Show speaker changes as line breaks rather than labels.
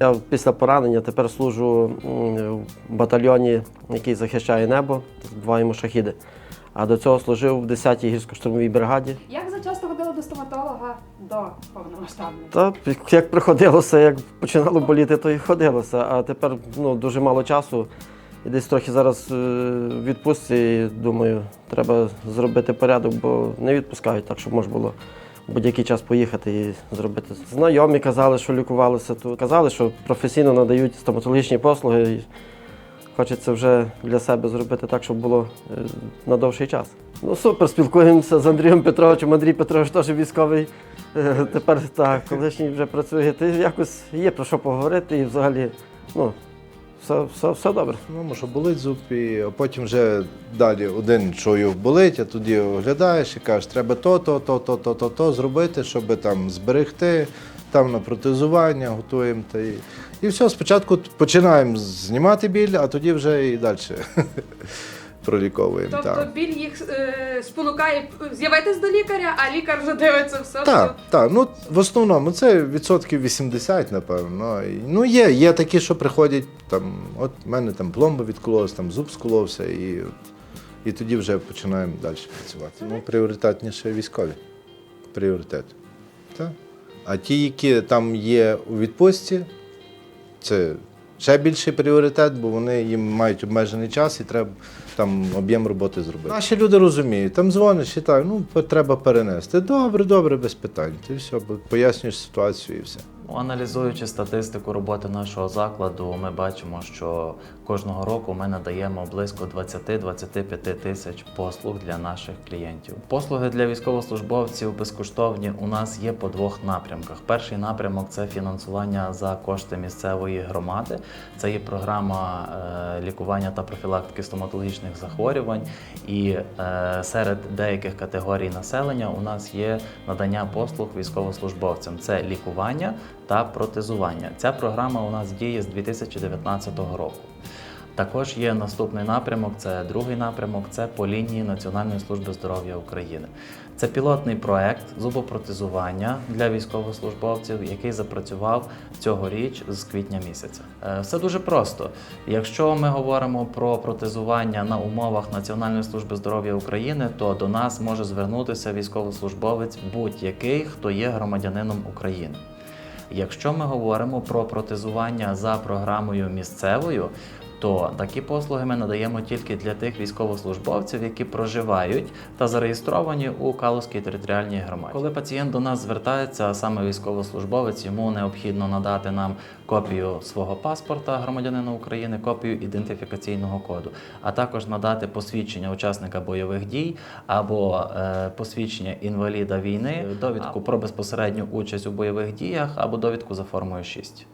Я після поранення тепер служу в батальйоні, який захищає небо, збиваємо шахіди. А до цього служив в 10-й гірсько-штурмовій бригаді.
Як за часто ходили до стоматолога до повномасштабної?
Та як приходилося, як починало боліти, то і ходилося. А тепер ну, дуже мало часу. І десь трохи зараз е, в відпустці, думаю, треба зробити порядок, бо не відпускають так, щоб можна було будь-який час поїхати і зробити. Знайомі казали, що лікувалися тут. Казали, що професійно надають стоматологічні послуги. І хочеться вже для себе зробити так, щоб було е, на довший час. Ну супер, спілкуємося з Андрієм Петровичем. Андрій Петрович теж військовий. Е, Тепер так, колишній вже працює. Ти якось є про що поговорити і взагалі, ну, все, все, все добре.
Ну, може болить зуб, і а потім вже далі один чую болить, а тоді оглядаєш і кажеш, треба то, то, то, то, то, то, то зробити, щоб там зберегти, там на протезування готуємо. Та і, і все, спочатку починаємо знімати біль, а тоді вже і далі проліковуємо.
Тобто
так.
біль їх е, спонукає з'явитись до лікаря, а лікар вже дивиться все,
Так, так. Ну в основному це відсотків 80, напевно. Ну є, є такі, що приходять там. От в мене там пломба відкололась, там зуб сколовся, і, і тоді вже починаємо далі працювати. Ну, пріоритетніше військові. Пріоритет. Так. А ті, які там є у відпустці, це ще більший пріоритет, бо вони їм мають обмежений час і треба там об'єм роботи зробити. Наші люди розуміють, там дзвониш і так, ну треба перенести. Добре, добре, без питань. Ти все, пояснюєш ситуацію і все.
Аналізуючи статистику роботи нашого закладу, ми бачимо, що кожного року ми надаємо близько 20-25 тисяч послуг для наших клієнтів. Послуги для військовослужбовців безкоштовні у нас є по двох напрямках. Перший напрямок це фінансування за кошти місцевої громади. Це є програма е, лікування та профілактики стоматологічних захворювань. І е, серед деяких категорій населення у нас є надання послуг військовослужбовцям. Це лікування та протезування. Ця програма у нас діє з 2019 року. Також є наступний напрямок, це другий напрямок, це по лінії Національної служби здоров'я України. Це пілотний проект зубопротезування для військовослужбовців, який запрацював цьогоріч з квітня місяця. Е, Все дуже просто. Якщо ми говоримо про протезування на умовах Національної служби здоров'я України, то до нас може звернутися військовослужбовець будь-який, хто є громадянином України. Якщо ми говоримо про протезування за програмою місцевою, то такі послуги ми надаємо тільки для тих військовослужбовців, які проживають та зареєстровані у Калузькій територіальній громаді. Коли пацієнт до нас звертається, а саме військовослужбовець, йому необхідно надати нам копію свого паспорта громадянина України, копію ідентифікаційного коду, а також надати посвідчення учасника бойових дій або е, посвідчення інваліда війни, довідку про безпосередню участь у бойових діях або довідку за формою 6.